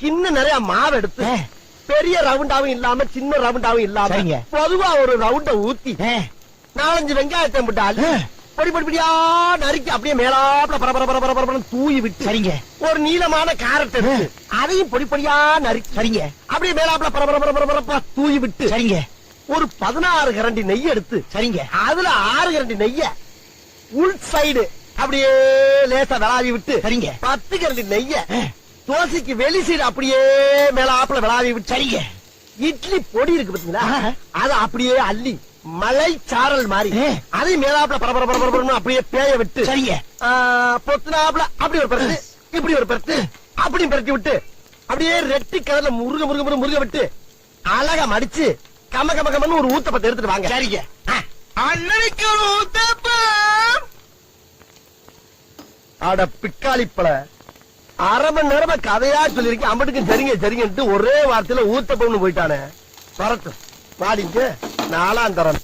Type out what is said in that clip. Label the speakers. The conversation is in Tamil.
Speaker 1: கிண்ண நிறைய மாவு எடுத்து. பெரிய ரவுண்டாவும் இல்லாம சின்ன ரவுண்டாவும் இல்லாம. பொதுவா ஒரு ரவுண்ட ஊத்தி நாலஞ்சு வெங்காயத்தை
Speaker 2: ஆ.
Speaker 1: பொடி பொடி பொடியா நறுக்கி அப்படியே மேலாப்ல பர பர பர பர பரன்னு தூவி விட்டு
Speaker 2: சரிங்க.
Speaker 1: ஒரு நீளமான கேரட் எடுத்து அதையும் பொடி பொடியா நறுக்கி
Speaker 2: சரிங்க.
Speaker 1: அப்படியே மேலாப்ல பர பர பர பர பரப்பா தூவி விட்டு
Speaker 2: சரிங்க.
Speaker 1: ஒரு பதினாறு கரண்டி நெய் எடுத்து
Speaker 2: சரிங்க.
Speaker 1: அதுல ஆறு கரண்டி நெய்ய உள் சைடு அப்படியே லேசா விளாவி விட்டு
Speaker 2: சரிங்க.
Speaker 1: பத்து கரண்டி நெய்ய தோசைக்கு வெளி சைடு அப்படியே மேலாப்ல விளாவி விட்டு
Speaker 2: சரிங்க.
Speaker 1: இட்லி பொடி இருக்கு பாத்தீங்களா. அத அப்படியே அள்ளி மலை சாரல் மாதிரி
Speaker 2: ஆ.
Speaker 1: அதையும் மேலாப்ல பரபர பரபர பரபரன்னு அப்படியே பேய விட்டு
Speaker 2: சரிங்க.
Speaker 1: ஆ, பொத்துனாப்ல அப்படி ஒரு பரட்டு இப்படி ஒரு பரட்டு அப்படி பரட்டி விட்டு அப்படியே ரெட்டி கலர்ல முருக முருக முருக முருக விட்டு அழகா மடிச்சு கம கம கமன்னு ஒரு ஊத்தப்பத்தை எடுத்துட்டு வாங்க.
Speaker 2: சரிங்க.
Speaker 1: அண்ணனுக்கு ஒரு ஊத்தப்பம். அட பிக்காளிப்பழ அரை மணி நேரமா கதையா சொல்லிருக்கேன். அம்பட்டுக்கும் சரிங்க சரிங்கன்ட்டு ஒரே வார்த்தையில ஊத்தப்பம்னு போயிட்டானே. பரத்து வாடிங்க நாலாம் தரம்.